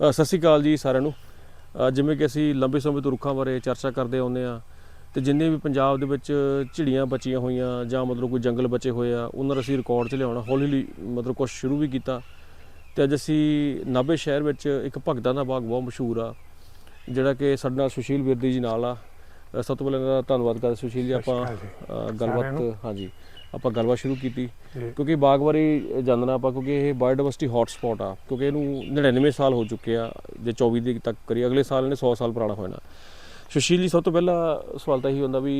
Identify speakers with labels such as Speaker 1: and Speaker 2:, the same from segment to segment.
Speaker 1: ਸਤਿ ਸ਼੍ਰੀ ਅਕਾਲ ਜੀ ਸਾਰਿਆਂ ਨੂੰ। ਜਿਵੇਂ ਕਿ ਅਸੀਂ ਲੰਬੇ ਸਮੇਂ ਤੋਂ ਰੁੱਖਾਂ ਬਾਰੇ ਚਰਚਾ ਕਰਦੇ ਆਉਂਦੇ ਆ ਤੇ ਜਿੰਨੇ ਵੀ ਪੰਜਾਬ ਦੇ ਵਿੱਚ ਝਿੜੀਆਂ ਬਚੀਆਂ ਹੋਈਆਂ ਜਾਂ ਮਤਲਬ ਕੋਈ ਜੰਗਲ ਬਚੇ ਹੋਏ ਆ ਉਹਨਾਂ ਦਾ ਅਸੀਂ ਰਿਕਾਰਡ 'ਚ ਲਿਆਉਣਾ ਹੌਲੀ ਹੌਲੀ ਮਤਲਬ ਕੁਝ ਸ਼ੁਰੂ ਵੀ ਕੀਤਾ। ਤੇ ਅੱਜ ਅਸੀਂ ਨਾਭੇ ਸ਼ਹਿਰ ਵਿੱਚ ਇੱਕ ਭਗਤਾਂ ਦਾ ਬਾਗ ਬਹੁਤ ਮਸ਼ਹੂਰ ਆ ਜਿਹੜਾ ਕਿ ਸਾਡੇ ਨਾਲ ਸੁਸ਼ੀਲ ਵਿਰਦੀ ਜੀ ਨਾਲ ਆ। ਸਭ ਤੋਂ ਪਹਿਲਾਂ ਧੰਨਵਾਦ ਕਰਦੇ ਸੁਸ਼ੀਲ ਜੀ ਆਪਾਂ ਗੱਲਬਾਤ। ਹਾਂਜੀ। ਆਪਾਂ ਗੱਲਬਾਤ ਸ਼ੁਰੂ ਕੀਤੀ। ਕਿਉਂਕਿ ਬਾਗ ਬਾਰੇ ਜਾਣਨਾ ਆਪਾਂ ਕਿਉਂਕਿ ਇਹ ਬਾਇਓਡਾਇਵਰਸਿਟੀ ਹੌਟ ਸਪੌਟ ਆ। ਕਿਉਂਕਿ ਇਹਨੂੰ 99 ਸਾਲ ਹੋ ਚੁੱਕੇ ਆ ਜੇ 24 ਦੀ ਤੱਕ ਕਰੀ ਅਗਲੇ ਸਾਲ ਇਹਨੇ 100 ਸਾਲ ਪੁਰਾਣਾ ਹੋਣਾ। ਸੁਸ਼ੀਲ ਜੀ ਸਭ ਤੋਂ ਪਹਿਲਾ ਸਵਾਲ ਤਾਂ ਇਹੀ ਹੁੰਦਾ ਵੀ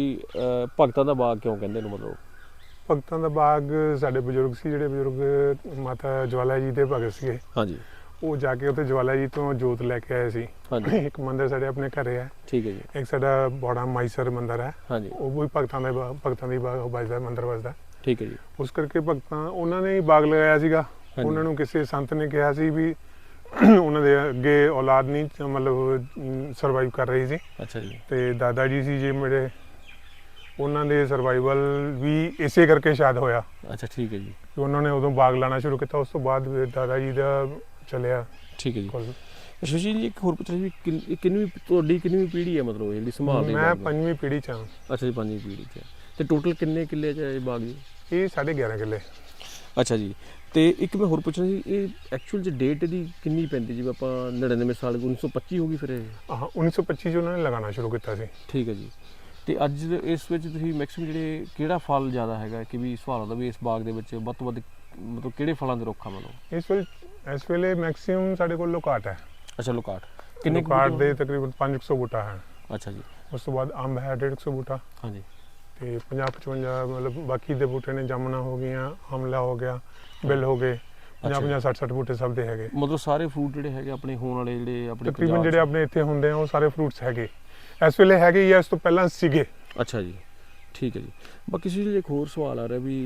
Speaker 1: ਭਗਤਾਂ ਦਾ ਬਾਗ ਕਿਉਂ ਕਹਿੰਦੇ ਇਹਨੂੰ ਮਤਲਬ?
Speaker 2: ਭਗਤਾਂ ਦਾ ਬਾਗ ਸਾਡੇ ਬਜ਼ੁਰਗ ਸੀ ਜਿਹੜੇ ਬਜ਼ੁਰਗ ਮਾਤਾ ਜਵਾਲਾ ਜੀ ਦੇ ਭਗਤ ਸੀਗੇ।
Speaker 1: ਹਾਂਜੀ।
Speaker 2: ਉਹ ਜਾ ਕੇ ਉੱਥੇ ਜਵਾਲਾ ਜੀ ਤੋਂ ਜੋਤ ਲੈ ਕੇ ਆਏ ਸੀ।
Speaker 1: ਹਾਂਜੀ।
Speaker 2: ਇੱਕ ਮੰਦਿਰ ਸਾਡੇ ਆਪਣੇ ਘਰੇ ਹੈ
Speaker 1: ਠੀਕ ਹੈ ਜੀ।
Speaker 2: ਇੱਕ ਸਾਡਾ ਬੋੜਾ ਮਾਈਸਰ ਮੰਦਿਰ ਹੈ
Speaker 1: ਹਾਂਜੀ।
Speaker 2: ਉਹ ਵੀ ਭਗਤਾਂ ਦਾ ਭਗਤਾਂ ਦੀ ਬਾਗ ਵੱਜਦਾ ਮੰਦਿਰ ਵੱਜਦਾ।
Speaker 1: ਠੀਕ ਹੈ ਜੀ।
Speaker 2: ਉਸ ਕਰਕੇ ਭਗਤਾਂ ਉਹਨਾਂ ਨੇ ਹੀ ਬਾਗ ਲਗਾਇਆ ਸੀਗਾ।
Speaker 1: ਹਾਂਜੀ।
Speaker 2: ਉਹਨਾਂ ਨੂੰ ਕਿਸੇ ਸੰਤ ਨੇ ਕਿਹਾ ਸੀ ਵੀ ਉਹਨਾਂ ਦੇ ਅੱਗੇ ਔਲਾਦ ਨਹੀਂ ਮਤਲਬ ਸਰਵਾਈਵ ਕਰ ਰਹੀ ਸੀ।
Speaker 1: ਅੱਛਾ ਜੀ।
Speaker 2: ਤੇ ਦਾਦਾ ਜੀ ਸੀ ਜੇ ਮੇਰੇ ਉਹਨਾਂ ਦੇ ਸਰਵਾਈਵਲ ਵੀ ਇਸੇ ਕਰਕੇ ਸ਼ਾਇਦ ਹੋਇਆ।
Speaker 1: ਅੱਛਾ ਠੀਕ ਹੈ ਜੀ।
Speaker 2: ਕਿ ਉਹਨਾਂ ਨੇ ਉਦੋਂ ਬਾਗ ਲਾਣਾ ਸ਼ੁਰੂ ਕੀਤਾ ਉਸ ਤੋਂ ਬਾਅਦ ਫਿਰ ਦਾਦਾ ਜੀ ਦਾ ਚੱਲਿਆ
Speaker 1: ਠੀਕ ਹੈ ਜੀ।
Speaker 2: ਕੋਲ।
Speaker 1: ਸੁਸ਼ੀਲ ਜੀ ਇੱਕ ਹੋਰ ਪੁੱਛਣਾ ਵੀ ਕਿੰਨ- ਇਹ ਕਿੰਨਵੀਂ ਤੁਹਾਡੀ ਕਿੰਨਵੀਂ ਪੀੜ੍ਹੀ ਹੈ ਮਤਲਬ ਇਹ ਜਿਹੜੀ ਸੰਭਾਲਦੀ
Speaker 2: ਮੈਂ
Speaker 1: ਬਾਗ? ਨੂੰ?
Speaker 2: ਪੰਜਵੀਂ ਪੀੜ੍ਹੀ ਚ ਹਾਂ।
Speaker 1: ਅੱਛਾ ਜੀ ਪੰਜਵੀਂ ਪੀੜ੍ਹੀ ਚ। ਹੈ। ਤੇ ਟੋਟਲ ਕਿੰਨੇ ਕਿੱਲੇ ਚ ਹੈ ਇਹ ਬਾਗ ਜੀ?
Speaker 2: ਇਹ 11.5 ਕਿੱਲੇ।
Speaker 1: ਅੱਛਾ ਜੀ। ਤੇ ਇੱਕ ਮੈਂ ਹੋਰ ਪੁੱਛਣਾ ਸੀ ਇਹ ਐਕਚੁਅਲ ਚ ਡੇਟ ਦੀ ਕਿੰਨੀ ਪੈਂਦੀ ਜਿਵੇਂ ਆਪਾਂ 99 ਸਾਲ 1925 ਹੋ ਗਈ ਫਿਰ ਇਹ?
Speaker 2: ਹਾਂ 1925 ਚ ਉਹਨਾਂ ਨੇ ਲਗਾਉਣਾ ਸ਼ੁਰੂ ਕੀਤਾ ਸੀ।
Speaker 1: ਠੀਕ ਹੈ ਜੀ। ਤੇ ਅੱਜ ਦੇ ਇਸ ਵਿੱਚ ਤੁਸੀਂ ਮੈਕਸਿਮਮ ਜਿਹੜੇ ਕਿਹੜਾ ਫਲ ਜ਼ਿਆਦਾ ਹੈਗਾ? ਕਿ ਵੀ ਸਵਾਲ ਹੁੰਦਾ ਵੀ ਇਸ ਬਾਗ ਦੇ ਵਿੱਚ ਵੱਧ ਤੋਂ ਵੱਧ ਮਤਲਬ ਕਿਹੜੇ ਫਲਾਂ ਦੇ ਰੁੱਖ ਆ ਮਤਲਬ?
Speaker 2: ਇਸ ਵੇਲੇ ਇਸ ਵੇਲੇ ਮੈਕਸਿਮਮ ਸਾਡੇ ਕੋਲ ਲੋਕਾਟ ਹੈ।
Speaker 1: ਅੱਛਾ ਲੋਕਾਟ। ਕਿੰਨੇ
Speaker 2: ਲੋਕਾਟ ਦੇ ਤਕਰੀਬਨ 500 ਬੂਟਾ ਹੈ?
Speaker 1: ਅੱਛਾ ਜੀ।
Speaker 2: ਉਸ ਤੋਂ ਬਾਅਦ ਅੰਬ ਹੈ 150 ਬੂਟਾ।
Speaker 1: ਹਾਂਜੀ।
Speaker 2: ਤੇ 50 55 ਮਤਲਬ ਬਾਕੀ ਦੇ ਬੂਟੇ ਨੇ ਜਾਮਣਾ ਹੋ ਗਈਆਂ ਆਮਲਾ ਹੋ ਗਿਆ ਬਿੱਲ ਹੋ ਗਏ 50
Speaker 1: ਅੱਛਾ।
Speaker 2: 50 60 60 ਬੂਟੇ ਸਭ ਦੇ ਹੈਗੇ।
Speaker 1: ਮਤਲਬ ਸਾਰੇ ਫਰੂਟ ਜਿਹੜੇ ਹੈਗੇ ਆਪਣੇ ਹੋਣ ਵਾਲੇ ਜਿਹੜੇ ਆਪਣੇ
Speaker 2: ਤਕਰੀਬਨ ਜਿਹੜੇ ਆਪਣੇ ਇੱਥੇ ਹੁੰਦੇ ਆ ਉਹ ਸਾਰੇ ਫਰੂਟਸ ਹੈਗੇ। ਇਸ ਵੇਲੇ ਹੈਗੇ ਜਾਂ ਇਸ ਤੋਂ ਪਹਿਲਾਂ ਸੀਗੇ।
Speaker 1: ਅੱਛਾ ਜੀ। ਠੀਕ ਹੈ ਜੀ। ਬਾਕੀ ਸੀ ਇੱਕ ਹੋਰ ਸਵਾਲ ਆ ਰਿਹਾ ਵੀ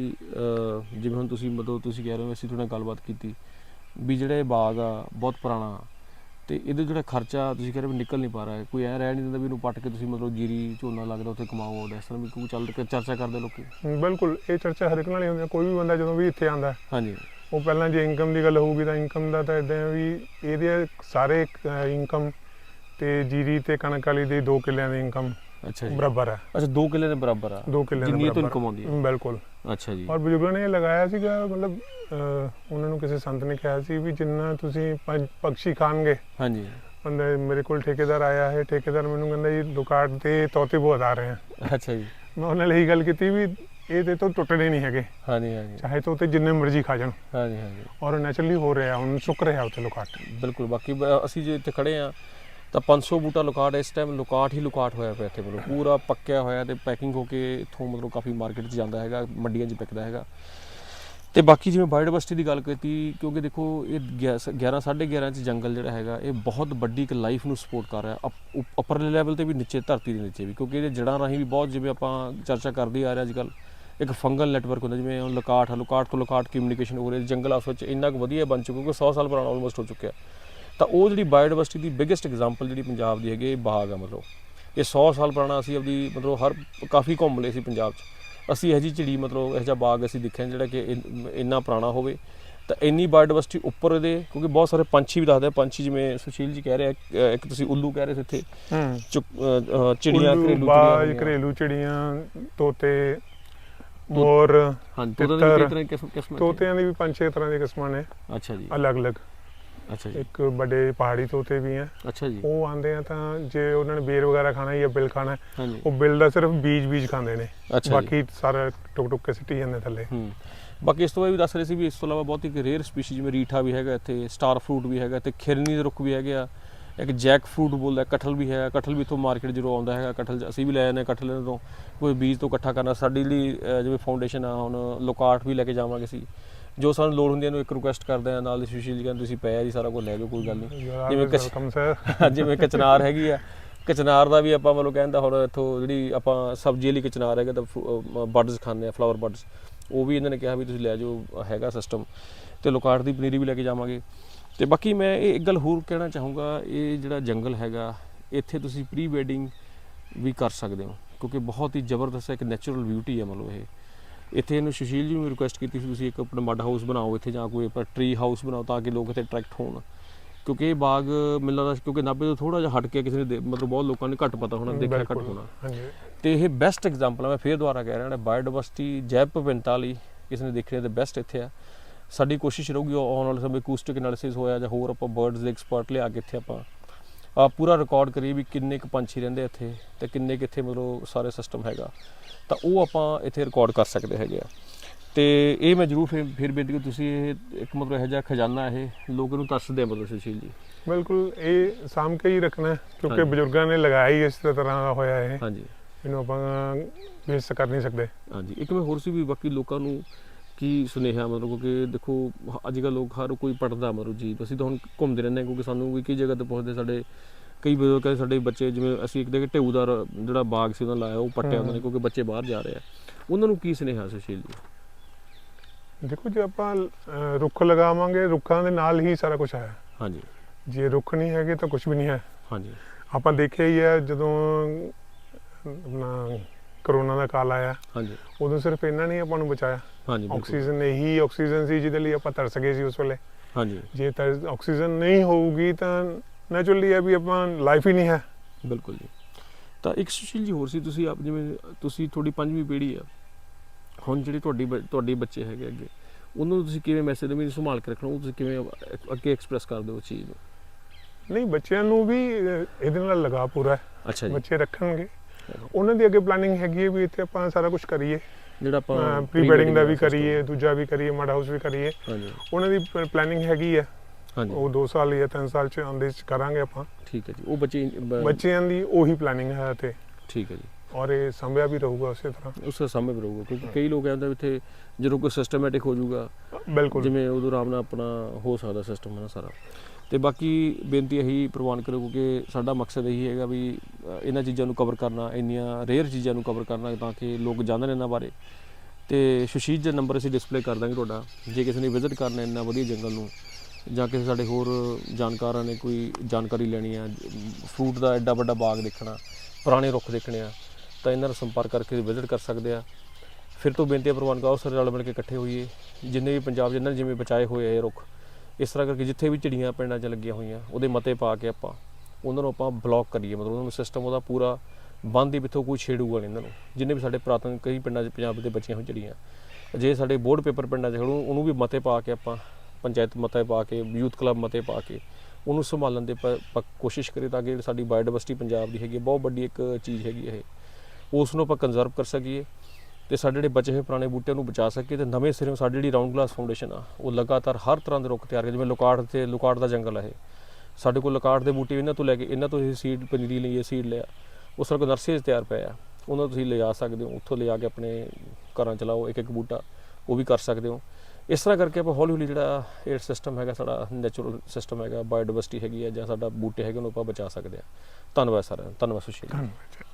Speaker 1: ਜਿਵੇਂ ਹੁਣ ਤੁਸੀਂ ਮਤਲਬ ਤੁਸੀਂ ਕਹਿ ਰਹੇ ਹੋ ਅਸੀਂ ਤੁਹਾਡੇ ਨਾਲ ਗੱਲਬਾਤ ਕੀਤੀ ਵੀ ਜਿਹੜਾ ਇਹ ਬਾਗ ਆ ਬਹੁਤ ਪੁਰਾਣਾ ਤੇ ਇਹਦੇ ਜਿਹੜਾ ਖਰਚਾ ਤੁਸੀਂ ਕਹਿ ਰਹੇ ਵੀ ਨਿਕਲ ਨਹੀਂ ਪਾ ਰਿਹਾ ਕੋਈ ਐ ਰਹਿ ਨਹੀਂ ਦਿੰਦਾ ਵੀ ਇਹਨੂੰ ਪੱਟ ਕੇ ਤੁਸੀਂ ਮਤਲਬ ਜੀਰੀ ਝੋਨਾ ਲੱਗਦਾ ਉੱਥੇ ਕਮਾਓ ਉਹਦਾ ਇਸ ਤਰ੍ਹਾਂ ਵੀ ਕੋਈ ਚੱਲ ਕੇ ਚਰਚਾ ਕਰਦੇ ਲੋਕੀ?
Speaker 2: ਬਿਲਕੁਲ ਇਹ ਚਰਚਾ ਹਰ ਇੱਕ ਨਾਲ ਹੀ ਹੁੰਦੀ ਹੈ ਕੋਈ ਵੀ ਬੰਦਾ ਜਦੋਂ ਵੀ ਇੱਥੇ ਆਂਦਾ
Speaker 1: ਹਾਂਜੀ।
Speaker 2: ਉਹ ਪਹਿਲਾਂ ਜੇ ਇਨਕਮ ਦੀ ਗੱਲ ਹੋਊਗੀ ਤਾਂ ਇਨਕਮ ਦਾ ਤਾਂ ਇਦਾਂ ਵੀ ਇਹਦੇ ਸਾਰੇ ਇਨਕਮ ਤੇ ਜੀਰੀ ਤੇ ਕਣਕ ਵਾਲੀ ਦੇ 2 ਕਿੱਲਿਆਂ ਦੀ ਇਨਕਮ
Speaker 1: ਅੱਛਾ ਜੀ।
Speaker 2: ਬਰਾਬਰ ਹੈ।
Speaker 1: ਅੱਛਾ 2 ਕਿੱਲੇ ਦੇ ਬਰਾਬਰ ਆ।
Speaker 2: 2 ਕਿੱਲਿਆਂ
Speaker 1: ਜਿੰਨੀ
Speaker 2: ਦੇ
Speaker 1: ਤੋਂ ਇਨਕਮ ਆਉਂਦੀ ਹੈ
Speaker 2: ਬਿਲਕੁਲ।
Speaker 1: ਅੱਛਾ ਜੀ।
Speaker 2: ਔਰ ਬਜ਼ੁਰਗਾਂ ਨੇ ਇਹ ਲਗਾਇਆ ਸੀਗਾ ਮਤਲਬ ਉਹਨਾਂ ਨੂੰ ਕਿਸੇ ਸੰਤ ਨੇ ਕਿਹਾ ਸੀ ਵੀ ਜਿੰਨਾ ਤੁਸੀਂ ਪੰਛੀ ਖਾਣਗੇ।
Speaker 1: ਹਾਂਜੀ।
Speaker 2: ਬੰਦੇ ਮੇਰੇ ਕੋਲ ਠੇਕੇਦਾਰ ਆਇਆ ਹੈ ਠੇਕੇਦਾਰ ਮੈਨੂੰ ਕਹਿੰਦਾ ਜੀ ਦੁਕਾਨ ਤੇ ਤੋਤੇ ਬਹੁਤ ਆ ਰਹੇ ਹਨ
Speaker 1: ਅੱਛਾ ਜੀ।
Speaker 2: ਮੈਂ ਉਹਨਾਂ ਲਈ ਗੱਲ ਕੀਤੀ ਵੀ ਇਹ ਤੇ ਤੋਂ ਟੁੱਟਣੇ ਨਹੀਂ ਹੈਗੇ।
Speaker 1: ਹਾਂਜੀ ਹਾਂਜੀ।
Speaker 2: ਚਾਹੇ ਤੋਤੇ ਜਿੰਨੇ ਮਰਜ਼ੀ ਖਾ ਜਾਣ।
Speaker 1: ਹਾਂਜੀ ਹਾਂਜੀ।
Speaker 2: ਔਰ ਨੈਚੁਰਲੀ ਹੋ ਰਿਹਾ ਹੁਣ ਸੁੱਕ ਰਿਹਾ ਉੱਥੇ ਲੋਕਾਟ
Speaker 1: ਬਿਲਕੁਲ ਬਾਕੀ ਅਸੀਂ ਜੇ ਇੱਥੇ ਖੜੇ ਆ ਤਾਂ 500 ਬੂਟਾ ਲੁਕਾਟ, ਇਸ ਟਾਈਮ ਲੁਕਾਟ ਹੀ ਲੁਕਾਟ ਹੋਇਆ ਪਿਆ ਇੱਥੇ ਮਤਲਬ ਪੂਰਾ ਪੱਕਿਆ ਹੋਇਆ ਤੇ ਪੈਕਿੰਗ ਹੋ ਕੇ ਇੱਥੋਂ ਮਤਲਬ ਕਾਫੀ ਮਾਰਕੀਟ 'ਚ ਜਾਂਦਾ ਹੈਗਾ, ਮੰਡੀਆਂ 'ਚ ਵਿਕਦਾ ਹੈਗਾ। ਤੇ ਬਾਕੀ ਜਿਵੇਂ ਬਾਇਓਡਾਇਵਰਸਿਟੀ ਦੀ ਗੱਲ ਕੀਤੀ, ਕਿਉਂਕਿ ਦੇਖੋ ਇਹ 11 11.5 ਚ ਜੰਗਲ ਜਿਹੜਾ ਹੈਗਾ, ਇਹ ਬਹੁਤ ਵੱਡੀ ਇੱਕ ਲਾਈਫ ਨੂੰ ਸਪੋਰਟ ਕਰ ਰਿਹਾ ਅਪਰ ਲੈਵਲ ਤੇ ਵੀ ਨੀਚੇ, ਧਰਤੀ ਦੇ ਨੀਚੇ ਵੀ, ਕਿਉਂਕਿ ਇਹਦੇ ਜੜਾਂ ਰਾਹੀਂ ਵੀ ਬਹੁਤ ਜਿਵੇਂ ਆਪਾਂ ਚਰਚਾ ਕਰਦੇ ਆ ਰਹੇ ਅੱਜ ਕੱਲ ਇੱਕ ਫੰਗਲ ਨੈਟਵਰਕ ਹੁੰਦਾ, ਜਿਵੇਂ ਹੁਣ ਲੁਕਾਟ ਹੈ ਲੁਕਾਟ ਤੋਂ ਲੁਕਾਟ ਕਮਿਊਨੀਕੇਸ਼ਨ ਹੋ ਰਹੀ ਜੰਗਲ ਆਪਸ ਵਿੱਚ ਇੰਨਾ ਕੁ ਵਧੀਆ ਬਣ ਚੁੱਕਾ ਕਿ 100 ਸਾਲ ਪੁਰਾਣਾ ਆਲਮੋਸਟ ਹੋ ਚੁੱਕਿਆ। ਤਾਂ ਉਹ ਜਿਹੜੀ ਬਾਇਓਡਾਇਵਰਸਿਟੀ ਦੀ ਬਿਗੇਸਟ ਐਗਜ਼ਾਮਪਲ ਜਿਹੜੀ ਪੰਜਾਬ ਦੀ ਹੈਗੀ ਬਾਗ ਆ ਮਤਲਬ। ਇਹ 100 ਸਾਲ ਪੁਰਾਣਾ ਅਸੀਂ ਆਪਦੀ ਮਤਲਬ ਹਰ ਕਾਫੀ ਘੁੰਮ ਲਏ ਸੀ ਪੰਜਾਬ 'ਚ। ਅਸੀਂ ਇਹ ਜੀ ਚਿੜੀ ਮਤਲਬ ਇਹ ਜਿਹਾ ਬਾਗ ਅਸੀਂ ਦੇਖਿਆ ਜਿਹੜਾ ਕਿ ਇਨ- ਪੁਰਾਣਾ ਹੋਵੇ। ਤਾਂ ਇੰਨੀ ਬਾਇਓਡਾਇਵਰਸਿਟੀ ਉੱਪਰ ਇਹਦੇ ਕਿਉਂਕਿ ਬਹੁਤ ਸਾਰੇ ਪੰਛੀ ਵੀ ਦੱਸਦੇ ਆ ਪੰਛੀ ਜਿਵੇਂ ਸੁਸ਼ੀਲ ਜੀ ਕਹਿ ਰਹੇ ਇੱਕ ਤੁਸੀਂ ਉੱਲੂ ਕਹਿ ਰਹੇ ਸੀ ਇੱਥੇ।
Speaker 2: ਹੂੰ।
Speaker 1: ਚਿੜੀਆਂ ਘਰੇਲੂ ਚਿੜੀਆਂ
Speaker 2: ਘਰੇਲੂ ਚਿੜੀਆਂ ਤੋਤੇ ਮੋਰ
Speaker 1: ਹਾਂਜੀ ਤੋਤਾਂ ਦੀ ਦੀ ਕਿਸਮ ਕਿਸਮ
Speaker 2: ਤੋਤਿਆਂ ਦੀ ਵੀ ਪੰਜ ਛੇ ਤਰ੍ਹਾਂ ਦੀਆਂ ਕਿਸਮਾਂ ਨੇ।
Speaker 1: ਅੱਛਾ ਜੀ।
Speaker 2: ਅਲੱਗ-ਅਲੱਗ।
Speaker 1: ਅੱਛਾ ਜੀ।
Speaker 2: ਇੱਕ ਵੱਡੇ ਪਹਾੜੀ ਤੋਤੇ ਵੀ ਆ
Speaker 1: ਅੱਛਾ ਜੀ।
Speaker 2: ਉਹ ਆਂਦੇ ਆ ਤਾਂ ਜੇ ਉਹਨਾਂ ਨੇ ਬੇਰ ਵਗੈਰਾ ਖਾਣਾ ਜਾਂ ਬਿੱਲ ਖਾਣਾ
Speaker 1: ਹਾਂਜੀ।
Speaker 2: ਉਹ ਬਿੱਲ ਦਾ ਸਿਰਫ ਬੀਜ ਬੀਜ ਖਾਂਦੇ ਨੇ।
Speaker 1: ਅੱਛਾ ਜੀ।
Speaker 2: ਬਾਕੀ ਸਾਰਾ ਟੁਕ ਟੁਕ ਕੇ ਸਿੱਟੀ ਜਾਂਦੇ ਥੱਲੇ।
Speaker 1: ਹੂੰ। ਬਾਕੀ ਇਸ ਤੋਂ ਬਾਅਦ ਵੀ ਦੱਸ ਰਹੇ ਸੀ ਵੀ ਇਸ ਤੋਂ ਇਲਾਵਾ ਬਹੁਤ ਇੱਕ ਰੇਅਰ ਸਪੀਸ਼ੀ ਜਿਵੇਂ ਰੀਠਾ ਵੀ ਹੈਗਾ ਇੱਥੇ ਸਟਾਰ ਫਰੂਟ ਵੀ ਹੈਗਾ ਤੇ ਖਿਰਨੀ ਦੇ ਰੁੱਖ ਵੀ ਹੈਗੇ ਆ। ਇੱਕ ਜੈਕ ਫਰੂਟ ਬੋਲਦਾ ਕਟਹਲ ਵੀ ਹੈ। ਕਟਹਲ ਵੀ ਇੱਥੋਂ ਮਾਰਕੀਟ ਜਦੋਂ ਆਉਂਦਾ ਹੈਗਾ ਕਟਹਲ ਅਸੀਂ ਵੀ ਲੈ ਜਾਂਦੇ ਕਟਹਲ ਇਹਨਾਂ ਤੋਂ। ਕੋਈ ਬੀਜ ਤੋਂ ਇਕੱਠਾ ਕਰਨਾ ਸਾਡੀ ਲਈ ਅਹ, ਜਿਵੇਂ ਫਾਊਂਡੇਸ਼ਨ ਆ ਹੁਣ ਲੋਕਾਟ ਵੀ ਲੈ ਕੇ ਜਾਵਾਂਗੇ ਅਸੀਂ। ਜੋ ਸਾਨੂੰ ਲੋੜ ਹੁੰਦੀ ਹੈ ਇਹਨੂੰ ਇੱਕ ਰਿਕੁਐਸਟ ਕਰਦੇ ਆ ਨਾਲ ਦੀ ਸੁਸ਼ੀਲ ਜੀ ਕਹਿੰਦੇ ਤੁਸੀਂ ਪਿਆ ਜੀ ਸਾਰਾ ਕੁਝ ਲੈ ਜਾਓ ਕੋਈ ਗੱਲ ਨਹੀਂ। ਜਿਵੇਂ
Speaker 2: ਵੈਲਕਮ ਸਰ
Speaker 1: ਜਿਵੇਂ ਕਚਨਾਰ ਹੈਗੀ ਆ। ਕਚਨਾਰ ਦਾ ਵੀ ਆਪਾਂ ਮਤਲਬ ਕਹਿੰਦਾ ਹੁਣ ਇੱਥੋਂ ਜਿਹੜੀ ਆਪਾਂ ਸਬਜ਼ੀ ਲਈ ਕਚਨਾਰ ਹੈਗਾ ਤਾਂ ਬਰਡਸ ਖਾਂਦੇ ਆ ਫਲਾਵਰ ਬਰਡਸ ਉਹ ਵੀ ਇਹਨਾਂ ਨੇ ਕਿਹਾ ਵੀ ਤੁਸੀਂ ਲੈ ਜਾਓ ਹੈਗਾ ਸਿਸਟਮ ਤੇ ਲੋਕਾਟ ਦੀ ਪਨੀਰੀ ਵੀ ਲੈ ਕੇ ਜਾਵਾਂਗੇ। ਤੇ ਬਾਕੀ ਮੈਂ ਇਹ ਇੱਕ ਗੱਲ ਹੋਰ ਕਹਿਣਾ ਚਾਹੂੰਗਾ ਇਹ ਜਿਹੜਾ ਜੰਗਲ ਹੈਗਾ ਇੱਥੇ ਤੁਸੀਂ ਪ੍ਰੀ ਵੈਡਿੰਗ ਵੀ ਕਰ ਸਕਦੇ ਹੋ। ਕਿਉਂਕਿ ਬਹੁਤ ਹੀ ਜ਼ਬਰਦਸਤ ਇੱਕ ਨੈਚੁਰਲ ਬਿਊਟੀ ਹੈ ਮਤਲਬ ਇਹ। ਇੱਥੇ ਇਹਨੂੰ ਸੁਸ਼ੀਲ ਜੀ ਨੂੰ ਰਿਕੁਐਸਟ ਕੀਤੀ ਸੀ ਤੁਸੀਂ ਇੱਕ ਆਪਣਾ ਮੱਡ ਹਾਊਸ ਬਣਾਓ ਇੱਥੇ ਜਾਂ ਕੋਈ ਟਰੀ ਹਾਊਸ ਬਣਾਓ ਤਾਂ ਕਿ ਲੋਕ ਇੱਥੇ ਅਟਰੈਕਟ ਹੋਣ। ਕਿਉਂਕਿ ਇਹ ਬਾਗ ਮੈਨੂੰ ਲੱਗਦਾ ਕਿਉਂਕਿ ਨਾਭੇ ਤੋਂ ਥੋੜਾ ਜਿਹਾ ਹਟ ਕੇ ਕਿਸੇ ਨੇ ਦੇ- ਮਤਲਬ ਬਹੁਤ ਲੋਕਾਂ ਨੇ ਘੱਟ ਪਤਾ ਹੋਣਾ ਦੇਖਿਆ ਘੱਟ। ਹੋਣਾ।
Speaker 2: ਹਾਂਜੀ।
Speaker 1: ਤੇ ਇਹ ਬੈਸਟ ਐਗਜ਼ਾਮਪਲ ਹੈ ਮੈਂ ਫੇਰ ਦੁਬਾਰਾ ਕਹਿ ਰਿਹਾ ਬਾਇਓਡਾਇਵਰਸਿਟੀ ਜੈਵ ਵਿਭਿੰਨਤਾ ਲਈ ਕਿਸੇ ਨੇ ਦੇਖਿਆ ਤੇ ਬੈਸਟ ਇੱਥੇ ਆ। ਸਾਡੀ ਕੋਸ਼ਿਸ਼ ਰਹੂਗੀ ਆਉਣ ਵਾਲੇ ਸਮੇਂ ਅਕੂਸਟਿਕ ਐਨਾਲਿਸਿਸ ਹੋਇਆ ਜਾਂ ਹੋਰ ਆਪਾਂ ਬਰਡਸ ਦੇ ਐਕਸਪਰਟ ਲਿਆ ਕੇ ਇੱਥੇ ਆਪਾਂ ਆ ਪੂਰਾ ਰਿਕਾਰਡ ਕਰੀਏ ਵੀ ਕਿੰਨੇ ਕੁ ਪੰਛੀ ਰਹਿੰਦੇ ਇੱਥੇ ਤੇ ਕਿੰਨੇ ਕੁ ਇੱਥੇ ਮਤਲਬ ਸਾਰੇ ਸਿਸਟਮ ਹੈਗਾ। ਤਾਂ ਉਹ ਆਪਾਂ ਇੱਥੇ ਰਿਕਾਰਡ ਕਰ ਸਕਦੇ ਹੈਗੇ ਆ। ਤੇ ਇਹ ਮੈਂ ਜ਼ਰੂਰ ਫਿਰ ਫਿਰ ਬੇਨਤੀ ਕਿ ਤੁਸੀਂ ਇਹ ਇੱਕ ਮਤਲਬ ਇਹੋ ਜਿਹਾ ਖਜ਼ਾਨਾ ਇਹ ਲੋਕਾਂ ਨੂੰ ਦੱਸਦੇ ਮਤਲਬ ਸੁਸ਼ੀਲ ਜੀ।
Speaker 2: ਬਿਲਕੁਲ ਇਹ ਸਾਂਭ ਕੇ ਹੀ ਰੱਖਣਾ ਕਿਉਂਕਿ। ਬਜ਼ੁਰਗਾਂ ਨੇ ਲਗਾਇਆ ਹੀ ਇਸ ਤਰ੍ਹਾਂ ਦਾ ਹੋਇਆ ਇਹ।
Speaker 1: ਹਾਂਜੀ।
Speaker 2: ਇਹਨੂੰ ਆਪਾਂ ਵੇਸਟ ਕਰ ਨਹੀਂ ਸਕਦੇ।
Speaker 1: ਹਾਂਜੀ। ਇੱਕ ਮੈਂ ਹੋਰ ਸੀ ਵੀ ਬਾਕੀ ਲੋਕਾਂ ਨੂੰ ਕੀ ਸੁਨੇਹਾ ਮਤਲਬ ਕਿਉਂਕਿ ਦੇਖੋ ਅੱਜ ਕੱਲ੍ਹ ਲੋਕ ਹਰ ਕੋਈ ਪੜਦਾ ਮਤਲਬ ਜੀ ਅਸੀਂ ਤਾਂ ਹੁਣ ਘੁੰਮਦੇ ਰਹਿੰਦੇ ਹਾਂ ਕਿਉਂਕਿ ਸਾਨੂੰ ਵੀ ਕਈ ਜਗ੍ਹਾ ਤੇ ਪਹੁੰਚਦੇ ਸਾਡੇ ਕਈ ਬਜ਼ੁਰਗ ਕਹਿੰਦੇ ਸਾਡੇ ਬੱਚੇ ਜਿਵੇਂ ਅਸੀਂ ਇੱਕ ਦੇ ਢੇਊ ਦਾ ਰ- ਜਿਹੜਾ ਬਾਗ ਸੀ ਉਹਨਾਂ ਲਾਇਆ ਉਹ ਪੱਟਿਆ ਉਹਨਾਂ ਨੇ ਕਿਉਂਕਿ ਬੱਚੇ ਬਾਹਰ ਜਾ ਰਹੇ ਆ। ਉਹਨਾਂ ਨੂੰ ਕੀ ਸੁਨੇਹਾ ਸੁਸ਼ੀਲ ਜੀ
Speaker 2: ਦੇਖੋ ਜੇ ਆਪਾਂ ਰੁੱਖ ਲਗਾਵਾਂਗੇ ਰੁੱਖਾਂ ਦੇ ਨਾਲ ਹੀ ਸਾਰਾ ਕੁਝ ਹੈ
Speaker 1: ਹਾਂਜੀ।
Speaker 2: ਜੇ ਰੁੱਖ ਨਹੀਂ ਹੈਗੇ ਤਾਂ ਕੁਝ ਵੀ ਨਹੀਂ ਹੈ।
Speaker 1: ਹਾਂਜੀ।
Speaker 2: ਆਪਾਂ ਦੇਖਿਆ ਹੀ ਹੈ ਜਦੋਂ ਆਪਣਾ ਕਰੋਨਾ ਦਾ ਕਾਲ ਆਇਆ
Speaker 1: ਹਾਂਜੀ।
Speaker 2: ਉਦੋਂ ਸਿਰਫ ਇਹਨਾਂ ਨੇ ਆਪਾਂ ਨੂੰ ਬਚਾਇਆ।
Speaker 1: ਹਾਂਜੀ ਬਿਲਕੁਲ।
Speaker 2: ਆਕਸੀਜਨ ਇਹੀ ਆਕਸੀਜਨ ਸੀ ਜਿਹਦੇ ਲਈ ਆਪਾਂ ਤਰਸ ਗਏ ਸੀ ਉਸ ਵੇਲੇ।
Speaker 1: ਹਾਂਜੀ।
Speaker 2: ਜੇ ਤਰ ਆਕਸੀਜਨ ਨਹੀਂ ਹੋਊਗੀ ਤਾਂ ਨੈਚੁਰਲੀ ਵੀ ਆਪਾਂ ਲਾਈਫ ਹੀ ਨਹੀਂ ਹੈ।
Speaker 1: ਬਿਲਕੁਲ ਜੀ। ਤਾਂ ਇੱਕ ਸੁਸ਼ੀਲ ਜੀ ਹੋਰ ਸੀ ਤੁਸੀਂ ਆਪ ਜਿਵੇਂ ਤੁਸੀਂ ਤੁਹਾਡੀ ਪੰਜਵੀਂ ਪੀੜ੍ਹੀ ਆ। ਹੁਣ ਜਿਹੜੇ ਤੁਹਾਡੀ ਤੁਹਾਡੇ ਬੱਚੇ ਹੈਗੇ ਅੱਗੇ ਉਹਨਾਂ ਨੂੰ ਤੁਸੀਂ ਕਿਵੇਂ ਮੈਸੇਜ ਦੇ ਸੰਭਾਲ ਕੇ ਰੱਖਣਾ ਉਹ ਤੁਸੀਂ ਕਿਵੇਂ ਅੱਗੇ ਐਕਸਪ੍ਰੈਸ ਕਰਦੇ ਹੋ ਚੀਜ਼ ਨੂੰ?
Speaker 2: ਨਹੀਂ ਬੱਚਿਆਂ ਨੂੰ ਵੀ ਇਹਦੇ ਨਾਲ ਲਗਾ ਪੂਰਾ ਹੈ।
Speaker 1: ਅੱਛਾ ਜੀ।
Speaker 2: ਬੱਚੇ ਰੱਖਣਗੇ। ਉਹਨਾਂ ਦੀ ਅੱਗੇ ਪਲਾਨਿੰਗ ਹੈਗੀ ਹੈ ਵੀ ਇੱਥੇ ਆਪਾਂ ਸਾਰਾ ਕੁਝ ਕਰੀਏ।
Speaker 1: ਜਿਹੜਾ ਆਪਾਂ
Speaker 2: ਪ੍ਰੀ ਵੈਡਿੰਗ ਦਾ ਵੀ ਕਰੀਏ ਦੂਜਾ ਵੀ ਕਰੀਏ ਮਡ ਹਾਊਸ ਵੀ ਕਰੀਏ।
Speaker 1: ਹਾਂਜੀ।
Speaker 2: ਉਹਨਾਂ ਦੀ ਪਲਾਨਿੰਗ ਹੈਗੀ ਹੈ
Speaker 1: ਹਾਂਜੀ।
Speaker 2: ਉਹ 2 ਸਾਲ ਜਾਂ 3 ਸਾਲ ਚ ਆਉਂਦੇ ਚ ਕਰਾਂਗੇ ਆਪਾਂ।
Speaker 1: ਠੀਕ ਹੈ ਜੀ ਉਹ ਬੱਚੇ
Speaker 2: ਬੱਚਿਆਂ ਦੀ ਉਹੀ ਪਲਾਨਿੰਗ ਹੈ ਇੱਥੇ।
Speaker 1: ਠੀਕ ਹੈ ਜੀ।
Speaker 2: ਔਰ ਇਹ ਸੰਭਿਆ ਵੀ ਰਹੂਗਾ ਉਸੇ ਤਰ੍ਹਾਂ।
Speaker 1: ਉਸ ਦਾ ਸਾਹਮਣੇ ਰਹੂਗਾ ਕਿਉਂਕਿ ਕਈ ਲੋਕ ਵੀ ਇੱਥੇ ਜਦੋਂ ਕੋਈ ਸਿਸਟਮੈਟਿਕ ਹੋ ਜਾਊਗਾ
Speaker 2: ਬਿਲਕੁਲ।
Speaker 1: ਜਿਵੇਂ ਉਦੋਂ ਆਰਾਮ ਨਾਲ ਆਪਣਾ ਹੋ ਸਕਦਾ ਸਿਸਟਮ ਹੈ ਨਾ ਸਾਰਾ। ਤੇ ਬਾਕੀ ਬੇਨਤੀ ਇਹੀ ਪ੍ਰਵਾਨ ਕਰੋ ਕਿਉਂਕਿ ਸਾਡਾ ਮਕਸਦ ਇਹੀ ਹੈਗਾ ਵੀ ਇਹਨਾਂ ਚੀਜ਼ਾਂ ਨੂੰ ਕਵਰ ਕਰਨਾ, ਇੰਨੀਆਂ ਰੇਅਰ ਚੀਜ਼ਾਂ ਨੂੰ ਕਵਰ ਕਰਨਾ ਤਾਂ ਕਿ ਲੋਕ ਜਾਣਨ ਇਹਨਾਂ ਬਾਰੇ। ਤੇ ਸੁਸ਼ੀਲ ਜੀ ਨੰਬਰ ਅਸੀਂ ਡਿਸਪਲੇ ਕਰ ਦਾਂਗੇ ਤੁਹਾਡਾ। ਜੇ ਕਿਸੇ ਨੇ ਵਿਜ਼ਿਟ ਕਰਨਾ ਇੰਨਾ ਵਧੀਆ ਜੰਗਲ ਨੂੰ, ਜਾਂ ਕਿਸੇ ਸਾਡੇ ਹੋਰ ਜਾਣਕਾਰਾਂ ਨੇ ਕੋਈ ਜਾਣਕਾਰੀ ਲੈਣੀ ਆ ਫਰੂਟ ਦਾ ਐਡਾ ਵੱਡਾ ਬਾਗ ਦੇਖਣਾ, ਪੁਰਾਣੇ ਰੁੱਖ ਦੇਖਣੇ ਆ, ਤਾਂ ਇਹਨਾਂ ਨਾਲ ਸੰਪਰਕ ਕਰਕੇ ਵਿਜ਼ਿਟ ਕਰ ਸਕਦੇ ਆ। ਫਿਰ ਤੋਂ ਬੇਨਤੀ ਹੈ ਪ੍ਰਵਾਨ ਕਰੋ ਸਾਰੇ ਰਲ ਮਿਲ ਕੇ ਇਕੱਠੇ ਹੋਈਏ। ਜਿੰਨੇ ਵੀ ਪੰਜਾਬ ਜਿੰਨਾਂ ਨੇ ਜਿਵੇਂ ਬਚਾਏ ਹੋਏ ਆ ਇਹ ਰੁੱਖ, ਇਸ ਤਰ੍ਹਾਂ ਕਰਕੇ ਜਿੱਥੇ ਵੀ ਚਿੜੀਆਂ ਪਿੰਡਾਂ 'ਚ ਲੱਗੀਆਂ ਹੋਈਆਂ, ਉਹਦੇ ਮਤੇ ਪਾ ਕੇ ਆਪਾਂ ਉਹਨਾਂ ਨੂੰ ਆਪਾਂ ਬਲੌਕ ਕਰੀਏ ਮਤਲਬ ਉਹਨਾਂ ਨੂੰ ਸਿਸਟਮ ਉਹਦਾ ਪੂਰਾ ਬੰਦ ਹੀ ਬਿੱਥੋਂ ਕੋਈ ਛੇੜੂਗਾ ਨਹੀਂ ਇਹਨਾਂ ਨੂੰ। ਜਿੰਨੇ ਵੀ ਸਾਡੇ ਪੁਰਾਤਨ ਕਈ ਪਿੰਡਾਂ 'ਚ ਪੰਜਾਬ ਦੇ ਬੱਚੀਆਂ ਹੋਈਆਂ ਚਿੜੀਆਂ ਜੇ ਸਾਡੇ ਬੋਰਡ ਪੇਪਰ ਪਿੰਡਾਂ 'ਚ ਖੜੂ ਉਹਨੂੰ ਵੀ ਮਤੇ ਪਾ ਕੇ ਆਪਾਂ ਪੰਚਾਇਤ ਮਤੇ ਪਾ ਕੇ ਯੂਥ ਕਲੱਬ ਮਤੇ ਪਾ ਕੇ ਉਹਨੂੰ ਸੰਭਾਲਣ ਦੇ ਪ- ਕੋਸ਼ਿਸ਼ ਕਰੇ ਤਾਂ ਕਿ ਸਾਡੀ ਬਾਇਓਡਾਇਵਰਸਿਟੀ ਪੰਜਾਬ ਦੀ ਹੈਗੀ ਹੈ, ਬਹੁਤ ਵੱਡੀ ਇੱਕ ਚੀਜ਼ ਹੈਗੀ ਇਹ। ਉਸ ਨੂੰ ਆਪਾਂ ਕੰਜ਼ਰਵ ਕਰ ਸਕੀਏ ਤੇ ਸਾਡੇ ਜਿਹੜੇ ਬਚੇ ਹੋਏ ਪੁਰਾਣੇ ਬੂਟਿਆਂ ਨੂੰ ਬਚਾ ਸਕੀਏ ਤੇ ਨਵੇਂ ਸਿਰੇ ਸਾਡੀ ਜਿਹੜੀ ਰਾਉਂਡ ਗਲਾਸ ਫਾਊਂਡੇਸ਼ਨ ਆ ਉਹ ਲਗਾਤਾਰ ਹਰ ਤਰ੍ਹਾਂ ਦੇ ਰੁੱਖ ਤਿਆਰ ਕਰ ਜਿਵੇਂ ਲੋਕਾੜ ਤੇ ਲੋਕਾੜ ਦਾ ਜੰਗਲ ਆ ਇਹ। ਸਾਡੇ ਕੋਲ ਲਕਾਟ ਦੇ ਬੂਟੇ ਇਹਨਾਂ ਤੋਂ ਲੈ ਕੇ, ਇਹਨਾਂ ਤੋਂ ਅਸੀਂ ਸੀਡ ਪਨੀਰੀ ਲਈ ਇਹ ਸੀਡ ਲਿਆ। ਉਹ ਸਾਡੇ ਕੋਲ ਕੋ 'ਚ ਤਿਆਰ ਪਿਆ ਆ ਉਹਨਾਂ ਤੋਂ ਤੁਸੀਂ ਲਿਜਾ ਸਕਦੇ ਹੋ, ਉੱਥੋਂ ਲਿਜਾ ਕੇ ਆਪਣੇ ਘਰਾਂ ਚਲਾਓ ਇੱਕ ਇੱਕ ਬੂਟਾ, ਉਹ ਵੀ ਕਰ ਸਕਦੇ ਹੋ। ਇਸ ਤਰ੍ਹਾਂ ਕਰਕੇ ਆਪਾਂ ਹੌਲੀ ਹੌਲੀ ਜਿਹੜਾ ਇਹ ਸਿਸਟਮ ਹੈਗਾ, ਸਾਡਾ ਨੈਚੁਰਲ ਸਿਸਟਮ ਹੈਗਾ ਬਾਇਓਡਾਇਵਰਸਿਟੀ ਹੈਗੀ ਹੈ ਜਾਂ ਸਾਡਾ ਬੂਟੇ ਹੈਗੇ, ਉਹਨੂੰ ਆਪਾਂ ਬਚਾ ਸਕਦੇ ਆ ਧੰਨਵਾਦ ਸਰ ਧੰਨਵਾਦ ਸੁਸ਼ੀਲ
Speaker 2: ਧੰਨਵਾਦ